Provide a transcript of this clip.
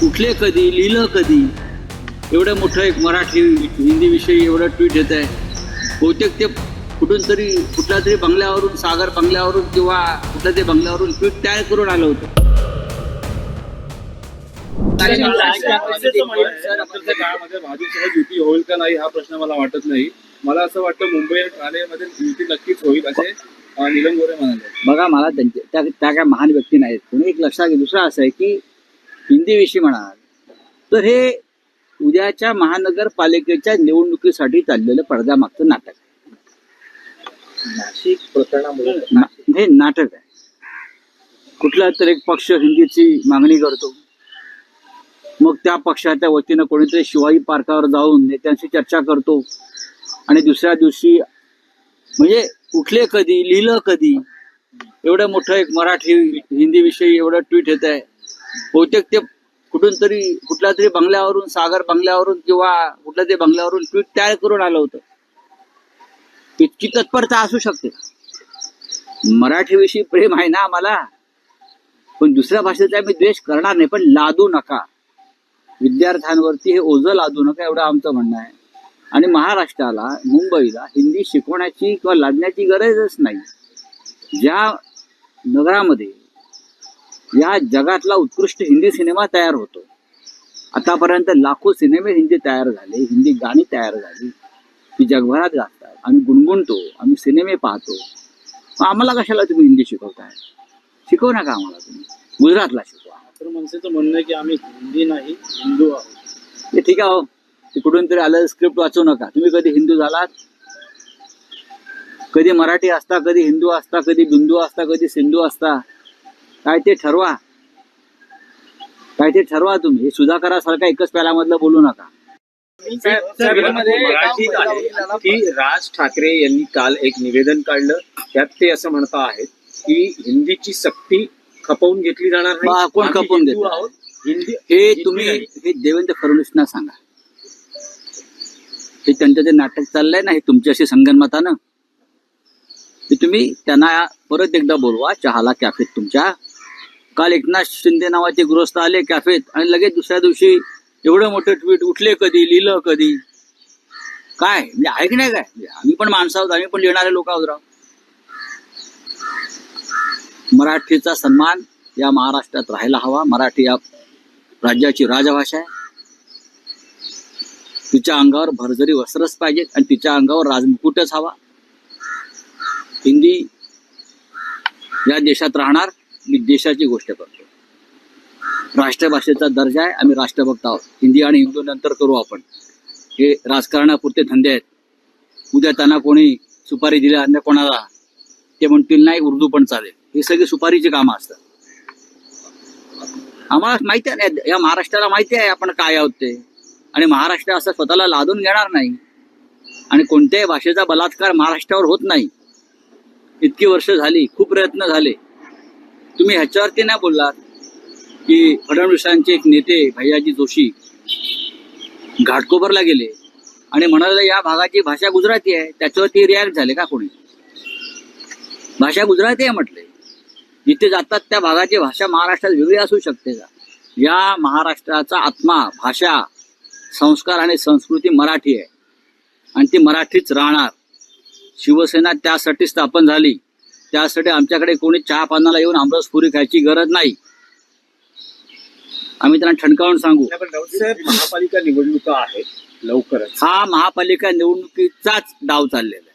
कुठले कधी लिहिलं कधी? एवढं मोठं एक मराठी हिंदी विषयी एवढं ट्विट येत आहे. बहुतेक ते कुठून तरी कुठल्या तरी बंगल्यावरून सागर बंगल्यावरून किंवा कुठल्या तरी बंगल्यावरून ट्विट तयार करून आलं होतं. युती होईल का नाही हा प्रश्न मला वाटत नाही. मला असं वाटतं मुंबई ठाणेमध्ये युती नक्कीच होईल असे नीलम गोरे म्हणाले. बघा मला त्यांचे त्या त्या काय महान व्यक्ती नाहीत. कोणी एक लक्षात घे दुसरं असं आहे की हिंदीविषयी म्हणाल तर हे उद्याच्या महानगरपालिकेच्या निवडणुकीसाठी चाललेलं पडद्यामागचं नाटक. नाशिक प्रकरणामुळे हे नाटक आहे. कुठला तर एक पक्ष हिंदीची मागणी करतो. मग त्या पक्षाच्या वतीनं कोणीतरी शिवाजी पार्कावर जाऊन नेत्यांशी चर्चा करतो. आणि दुसऱ्या दिवशी म्हणजे कुठले कधी लिहिलं कधी एवढं मोठं एक मराठी हिंदी विषयी एवढं ट्विट येत आहे बहुतेक ते कुठून तरी कुठल्या तरी बंगल्यावरून सागर बंगल्यावरून किंवा कुठल्या तरी बंगल्यावरून ट्विट तयार करून आलं होतं. इतकी तत्परता असू शकते. मराठीविषयी प्रेम आहे ना आम्हाला? पण दुसऱ्या भाषेचा मी द्वेष करणार नाही पण लादू नका. विद्यार्थ्यांवरती हे ओझं लादू नका एवढं आमचं म्हणणं आहे. आणि महाराष्ट्राला मुंबईला हिंदी शिकवण्याची किंवा लादण्याची गरजच नाही. ज्या नगरामध्ये या जगातला उत्कृष्ट हिंदी सिनेमा तयार होतो. आतापर्यंत लाखो सिनेमे हिंदी तयार झाले हिंदी गाणी तयार झाली. ती जगभरात गातात आम्ही गुणगुणतो आम्ही सिनेमे पाहतो. आम्हाला कशाला तुम्ही हिंदी शिकवताय? शिकवू नका आम्हाला तुम्ही. गुजरातला शिकवा. तर मनसेचं म्हणणं की आम्ही हिंदी नाही हिंदू आहोत. ते ठीक आहे हो. ते कुठून तरी आलं स्क्रिप्ट वाचू नका. तुम्ही कधी हिंदू झालात? कधी मराठी असता कधी हिंदू असता कधी बिंदू असता कधी सिंधू असता. काय ते ठरवा. काय ते ठरवा तुम्ही. हे सुधाकरासारखा एकच प्यालामधलं बोलू नका. की राज ठाकरे यांनी काल एक निवेदन काढलं त्यात ते असं म्हणता आहेत की हिंदीची सक्ती खपवून घेतली जाणार नाही. कोण खपवून हिंदू घेतं? हिंदी हे तुम्ही. हे देवेंद्र फडणवीसना सांगा. हे त्यांचं जे नाटक चाललंय ना हे तुमच्याशी संगनमतानं. ते तुम्ही त्यांना परत एकदा बोलवा चहाला कॅफेत तुमच्या. काल एकनाथ शिंदे नावाचे गृहस्थ आले कॅफेत आणि लगेच दुसऱ्या दिवशी एवढं मोठं ट्विट उठले कधी लिहिलं कधी? काय? म्हणजे आहे की नाही काय? म्हणजे आम्ही पण माणसं आहोत आम्ही पण लिहिणारे लोक आहोत राव. मराठीचा सन्मान या महाराष्ट्रात राहायला हवा. मराठी या राज्याची राजभाषा आहे. तिच्या अंगावर भरजरी वस्त्रच पाहिजेत आणि तिच्या अंगावर राजमुकुटच हवा. हिंदी या देशात राहणार. मी देशाची गोष्ट करतो. राष्ट्रभाषेचा दर्जा आहे आम्ही राष्ट्रभक्त आहोत. हिंदी आणि हिंदू नंतर करू आपण. हे राजकारणापुरते धंदे आहेत. उद्या त्यांना कोणी सुपारी दिल्या अन्य कोणाला ते म्हणतील नाही उर्दू पण चालेल. हे सगळे सुपारीची कामं असतात. आम्हाला माहिती आहे या महाराष्ट्राला माहिती आहे आपण काय आहोत ते. आणि महाराष्ट्र असं स्वतःला लादून घेणार नाही. आणि कोणत्याही भाषेचा बलात्कार महाराष्ट्रावर होत नाही. इतकी वर्ष झाली खूप प्रयत्न झाले. तुम्ही ह्याच्यावरती नाही बोललात की फडणवीसांचे एक नेते भैयाजी जोशी घाटकोपरला गेले आणि म्हणाले या भागाची भाषा गुजराती आहे त्याच्यावरती रिॲक्ट झाले का कोणी? भाषा गुजराती आहे म्हटले. जिथे जातात त्या भागाची भाषा महाराष्ट्रात वेगळी असू शकते का? या महाराष्ट्राचा आत्मा भाषा संस्कार आणि संस्कृती मराठी आहे. आणि ती मराठीच राहणार. शिवसेना त्यासाठी स्थापन झाली. त्यासाठी आमच्याकडे कोणी चहा पानाला येऊन आमरसपुरी खायची गरज नाही. आम्ही त्यांना ठणकावून सांगू. महापालिका निवडणुका आहेत लवकरच. हा महापालिका निवडणुकीचाच डाव चाललेला